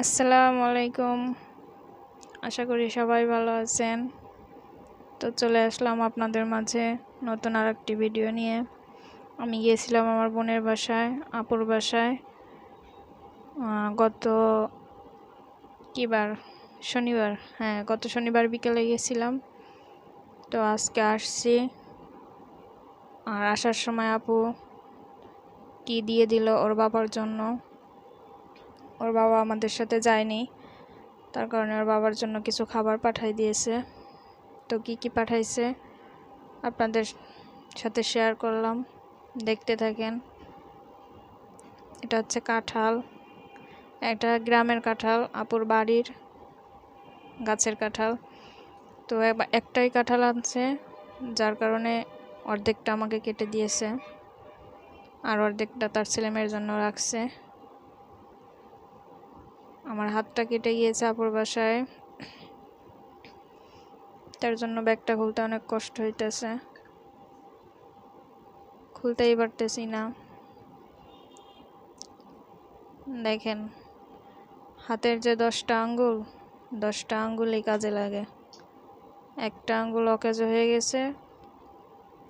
আসসালামু আলাইকুম আশা করি সবাই ভালো আছেন। তো চলে আসলাম আপনাদের মাঝে নতুন আর একটি ভিডিও নিয়ে। আমি গিয়েছিলাম আমার বোনের বাসায়, আপুর বাসায়। গত কিবার? শনিবার। হ্যাঁ গত শনিবার বিকেলে গিয়েছিলাম। তো আজকে আসছি। আর আসার সময় আপু কি দিয়ে দিল ওর বাবার জন্য? ওর বাবা আমাদের সাথে যায়নি। তার কারণে ওর বাবার জন্য কিছু খাবার পাঠাই দিয়েছে। তো কি কি পাঠাইছে? আপনাদের সাথে শেয়ার করলাম। দেখতে থাকেন। এটা হচ্ছে কাঁঠাল। একটা গ্রামের কাঁঠাল, আপুর বাড়ির গাছের কাঁঠাল। তো একটাই কাঁঠাল আনছে, যার কারণে অর্ধেকটা আমাকে কেটে দিয়েছে। আর অর্ধেকটা তার ছেলেমেয়ের জন্য রাখছে। আমার হাতটা কেটে গিয়েছে আপুর বাসায়। তার জন্য ব্যাগটা খুলতে অনেক কষ্ট হইতেছে। খুলতেই পারতেছি না। দেখেন, হাতের যে দশটা আঙ্গুল, দশটা আঙ্গুলই কাজে লাগে। একটা আঙ্গুল অকেজ হয়ে গেছে,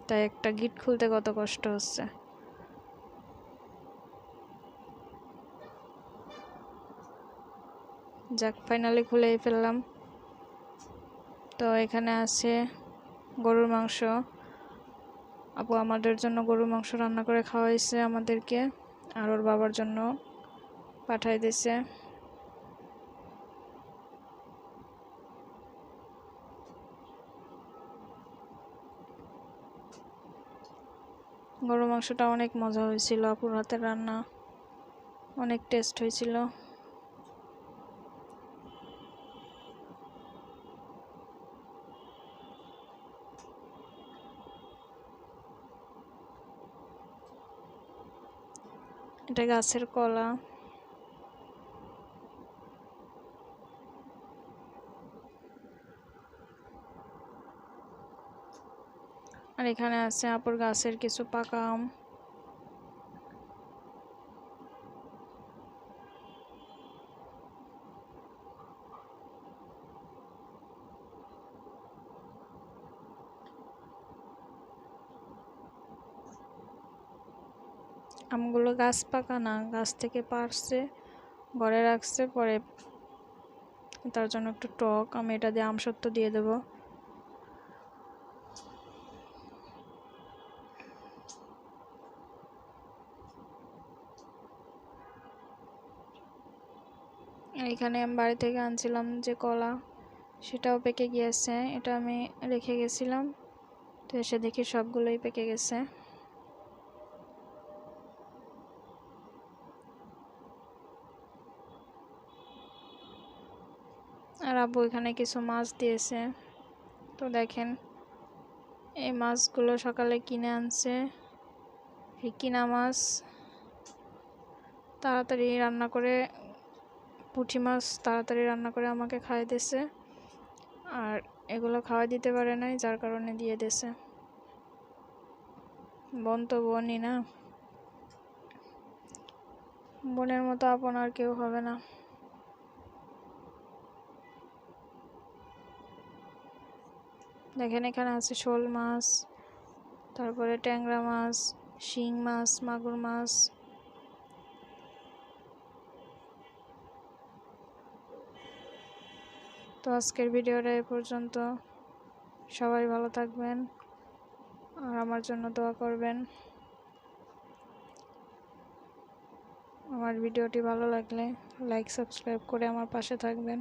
তাই একটা গিট খুলতে কত কষ্ট হচ্ছে। যাক ফাইনালি খুলে ফেললাম। তো এখানে আছে গরুর মাংস। আপু আমাদের জন্য গরুর মাংস রান্না করে খাওয়াইছে আমাদেরকে, আর ওর বাবার জন্য পাঠাই দিছে। গরুর মাংসটা অনেক মজা হয়েছিল আপুর হাতের রান্না, অনেক টেস্ট হয়েছিল। এটা গাছের কলা। আর এখানে আছে আপুর গাছের কিছু পাকা আম। আমগুলো গাছ পাকা না, গাছ থেকে পারছে, ঘরে রাখছে, পরে তার জন্য একটু টক, আমি এটা দিয়ে আমসত্ব দিয়ে দেব। এখানে আমি বাড়ি থেকে আনছিলাম যে কলা, সেটাও পেকে গিয়েছে, এটা আমি রেখে গেছিলাম, তো এসে দেখি সবগুলোই পেকে গেছে। আর আব্বু এখানে কিছু মাছ দিয়েছে। তো দেখেন, এই মাছগুলো সকালে কিনে আনছে। এই কিনা মাছ, তাড়াতাড়ি রান্না করে, পুঁটি মাছ তাড়াতাড়ি রান্না করে আমাকে খাওয়াই দিয়েছে। আর এগুলো খাওয়াই দিতে পারে নাই, যার কারণে দিয়ে দিয়েছে। বোন তো বোনই না। বোনের মতো আপন আর কেউ হবে না। দেখেন এখানে আছে শোল মাছ, তারপরে ট্যাংরা মাছ, শিং মাছ, মাগুর মাছ। তো আজকের ভিডিওটা এ পর্যন্ত। সবাই ভালো থাকবেন আর আমার জন্য দোয়া করবেন। আমার ভিডিওটি ভালো লাগলে লাইক, সাবস্ক্রাইব করে আমার পাশে থাকবেন।